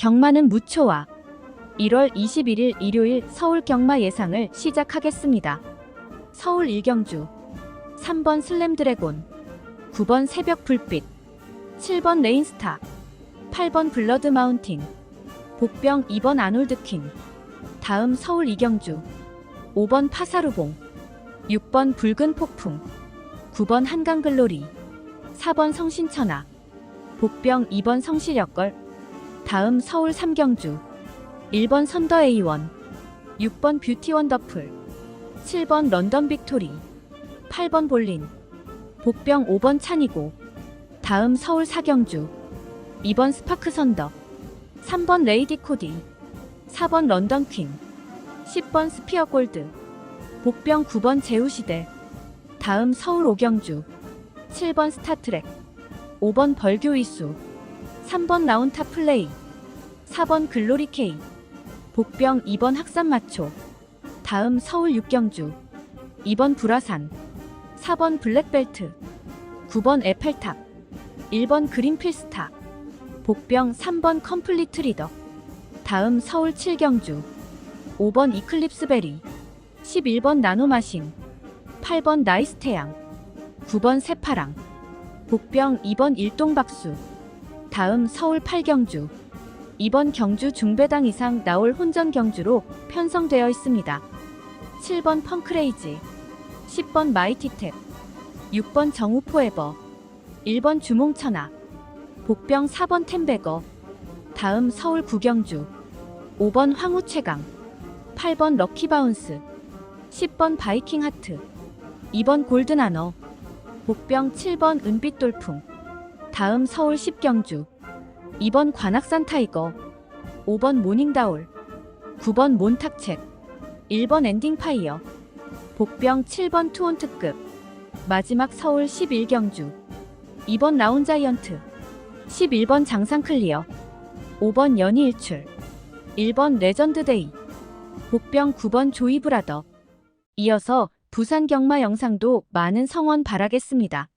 경마는 무초와 1월 21일 일요일 서울 경마 예상을 시작하겠습니다. 서울 일경주 3번 슬램드래곤 9번 새벽 불빛 7번 레인스타 8번 블러드 마운틴 복병 2번 아놀드킹 다음 서울 이경주 5번 파사루봉 6번 붉은 폭풍 9번 한강글로리 4번 성신천하 복병 2번 성실역걸 다음 서울 삼경주. 1번 선더 A1 6번 뷰티 원더풀. 7번 런던 빅토리. 8번 볼린. 복병 5번 찬이고. 다음 서울 사경주. 2번 스파크 선더. 3번 레이디 코디. 4번 런던 퀸. 10번 스피어 골드. 복병 9번 제우시대. 다음 서울 오경주. 7번 스타트랙. 5번 벌교 이수 3번 라운타 플레이 4번 글로리 K 복병 2번 학산 마초 다음 서울 육경주 2번 불화산 4번 블랙벨트 9번 에펠탑 1번 그린필스타 복병 3번 컴플리트 리더 다음 서울 칠경주 5번 이클립스베리 11번 나노마신 8번 나이스태양 9번 새파랑 복병 2번 일동박수 다음 서울 팔경주 2번 경주 중배당 이상 나올 혼전 경주로 편성되어 있습니다. 7번 펑크레이지 10번 마이티탭 6번 정우 포에버 1번 주몽천하 복병 4번 템베거 다음 서울 구경주 5번 황우최강 8번 럭키 바운스 10번 바이킹 하트 2번 골든 아너 복병 7번 은빛 돌풍 다음 서울 10경주. 2번 관악산 타이거. 5번 모닝다올 9번 몬탁책. 1번 엔딩파이어. 복병 7번 투혼 특급. 마지막 서울 11경주. 2번 라운자이언트. 11번 장상 클리어. 5번 연희 일출. 1번 레전드데이. 복병 9번 조이브라더. 이어서 부산 경마 영상도 많은 성원 바라겠습니다.